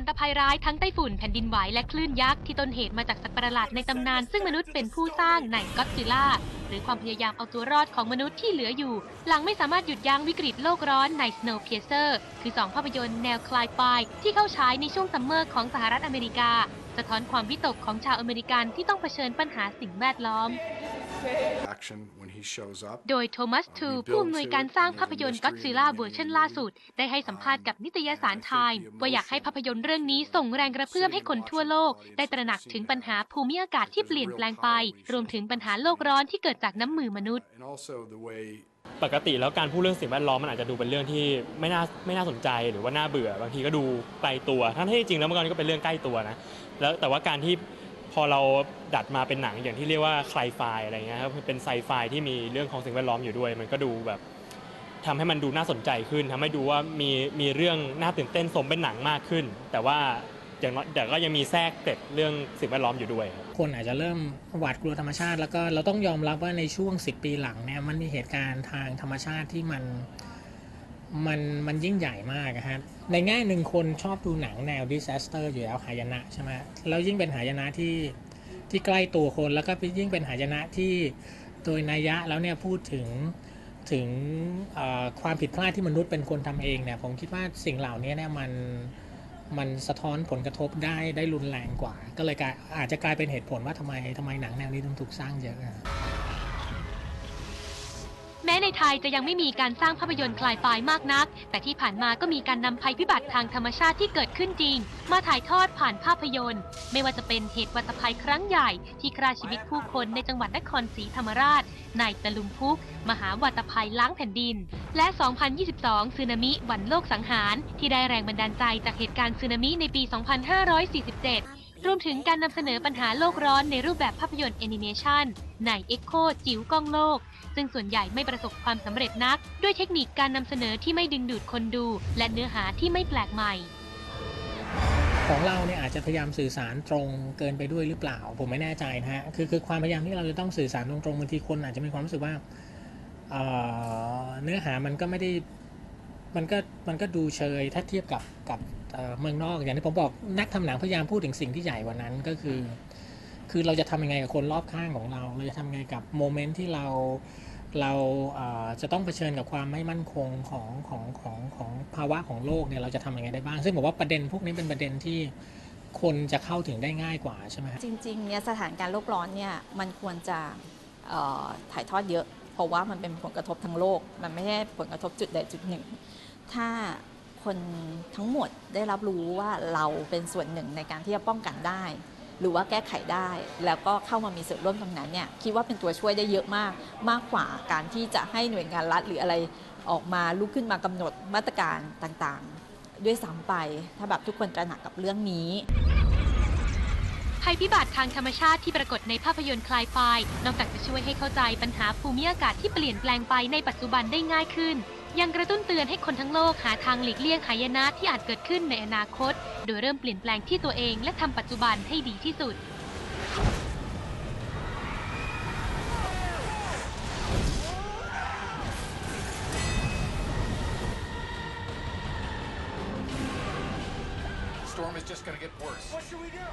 นตภัยร้ายทั้งไต้ฝุ่นแผ่นดินไหวและคลื่นยักษ์ที่ต้นเหตุมาจากสัตว์ประหลาดในตำนาน ซึ่งมนุษย์เป็นผู้สร้างในก็ d ซิล่าหรือความพยายามเอาตัวรอดของมนุษย์ที่เหลืออยู่ หลังไม่สามารถหยุดยั้งวิกฤตโลกร้อนใน Snowpiercer คือ 2 ภาพยนตร์แนวคลายไฟที่เข้าฉายในช่วงซัมเมอร์ของสหรัฐอเมริกา สะท้อนความวิตกของชาวอเมริกันที่ต้องเผชิญปัญหาสิ่งแวดล้อม action when he shows up. โดยโทมัสทูผู้อำนวยการสร้างภาพยนตร์ก็ d ซิล่าเวอร์ชันล่าสุด ได้ให้สัมภาษณ์กับนิตยสารไทม์ว่าอยากให้ภาพยนตร์เรื่องนี้ส่งแรงกระเพื่อมให้คนทั่วโลก ได้ตระหนักถึงปัญหาภูมิอากาศที่เปลี่ยนแปลงไป รวมถึงปัญหาโลกร้อนที่เกิดจากน้ำมือมนุษย์ And also the way ปกติแล้วการพูดเรื่องสิ่งแวดล้อมมันอาจจะดูเป็นเรื่องที่ไม่น่าไม่น่าสนใจหรือว่าน่าเบื่อบางทีก็ดูไกลตัว ทั้งที่จริงแล้วมันก็เป็นเรื่องใกล้ตัวนะแล้วแต่ว่าการที่ พอเราดัดมาเป็นหนังอย่างที่เรียกว่าไคลไฟอะไรเงี้ยครับเป็นไซไฟที่มีเรื่องของสิ่งแวดล้อมอยู่ด้วย มันก็ดูแบบทำให้มันดูน่าสนใจขึ้นทำให้ดูว่ามีมีเรื่องน่าตื่นเต้นสมเป็นหนังมากขึ้น แต่ว่าอย่างน้อยแต่ก็ยังมีแทรกเกร็ดเรื่องสิ่งแวดล้อมอยู่ด้วยครับ คนอาจจะเริ่มหวาดกลัวธรรมชาติ แล้วก็เราต้องยอมรับว่าในช่วง 10 ปีหลังเนี่ยมันมีเหตุการณ์ทางธรรมชาติที่มัน มันมันยิ่งใหญ่มากอะฮะในแง่หนึ่งคนชอบดูหนังแนว disaster อยู่แล้วหายนะใช่ไหมแล้วยิ่งเป็นหายนะที่ที่ใกล้ตัวคนแล้วก็ยิ่งเป็นหายนะที่โดยนัยยะแล้วเนี่ยพูดถึงถึงความผิดพลาดที่มนุษย์เป็นคนทำเองเนี่ยผมคิดว่าสิ่งเหล่านี้เนี่ยมันมันสะท้อนผลกระทบได้ได้รุนแรงกว่า ก็เลยกลายอาจจะกลายเป็นเหตุผลว่าทำไมทำไมหนังแนวนี้ถึงถูกสร้างเยอะอะ แม้ในไทยจะยังไม่มีการสร้างภาพยนตร์คลายไฟมากนัก แต่ที่ผ่านมาก็มีการนำภัยพิบัติทางธรรมชาติที่เกิดขึ้นจริง มาถ่ายทอดผ่านภาพยนตร์ ไม่ว่าจะเป็นเหตุวัตภัยครั้งใหญ่ที่ฆ่าชีวิตผู้คนในจังหวัดนครศรีธรรมราช ในตะลุมพุก มหาวัตภัยล้างแผ่นดิน และ 2022สึนามิวันโลกสังหาร ที่ได้แรงบันดาลใจจากเหตุการณ์สึนามิในปี 2547 รวมถึงการนำเสนอปัญหาโลกร้อนในรูปแบบภาพยนตร์แอนิเมชันใน Echo จิ๋วกล้องโลก ซึ่งส่วนใหญ่ไม่ประสบความสำเร็จนัก ด้วยเทคนิคการนำเสนอที่ไม่ดึงดูดคนดู และเนื้อหาที่ไม่แปลกใหม่ ของเราเนี่ยอาจจะพยายามสื่อสารตรงเกินไปด้วยหรือเปล่า ผมไม่แน่ใจนะฮะคือคือความพยายามที่เราจะต้องสื่อสารตรงๆบางทีคนอาจจะมีความรู้สึกว่าเอ่อเนื้อหามันก็ไม่ได้ มันก็มันก็ดูเชยถ้าเทียบกับกับเอ่อเมืองนอกอย่างที่ผมบอกนักทำหนังพยายามพูดถึงสิ่งที่ใหญ่กว่านั้นก็คือ คือเราจะทำยังไงกับคนรอบข้างของเราเราจะทำยังไงกับโมเมนต์ที่เราเราเอ่อจะต้องเผชิญกับความไม่มั่นคงของของของของภาวะของโลกเนี่ยเราจะทำยังไงได้บ้าง ซึ่งผมว่าประเด็นพวกนี้เป็นประเด็นที่คนจะเข้าถึงได้ง่ายกว่าใช่ไหมฮะจริงๆเนี่ยสถานการณ์โลกร้อนเนี่ยมันควรจะเอ่อถ่ายทอดเยอะเพ ราะว่ามันเป็นผลกระทบทั้งโลก มันไม่ใช่ผลกระทบจุดใดจุดหนึ่ง ถ้าคนทั้งหมดได้รับรู้ว่าเราเป็นส่วนหนึ่งในการที่จะป้องกันได้ หรือว่าแก้ไขได้ แล้วก็เข้ามามีส่วนร่วมตรงนั้นเนี่ยคิดว่าเป็นตัวช่วยได้เยอะมาก มากกว่าการที่จะให้หน่วยงานรัฐหรืออะไรออกมาลุกขึ้นมากำหนดมาตรการต่างๆ ด้วยซ้ำไป ถ้าแบบทุกคนตระหนักกับเรื่องนี้ ภัยพิบัติทางธรรมชาติที่ปรากฏในภาพยนตร์คลายไฟนอกจากจะช่วยให้เข้าใจปัญหาภูมิอากาศที่เปลี่ยนแปลงไปในปัจจุบันได้ง่ายขึ้น ยังกระตุ้นเตือนให้คนทั้งโลกหาทางหลีกเลี่ยงหายนะที่อาจเกิดขึ้นในอนาคต โดยเริ่มเปลี่ยนแปลงที่ตัวเองและทำปัจจุบันให้ดีที่สุด Storm is just going to get worse. What should we do?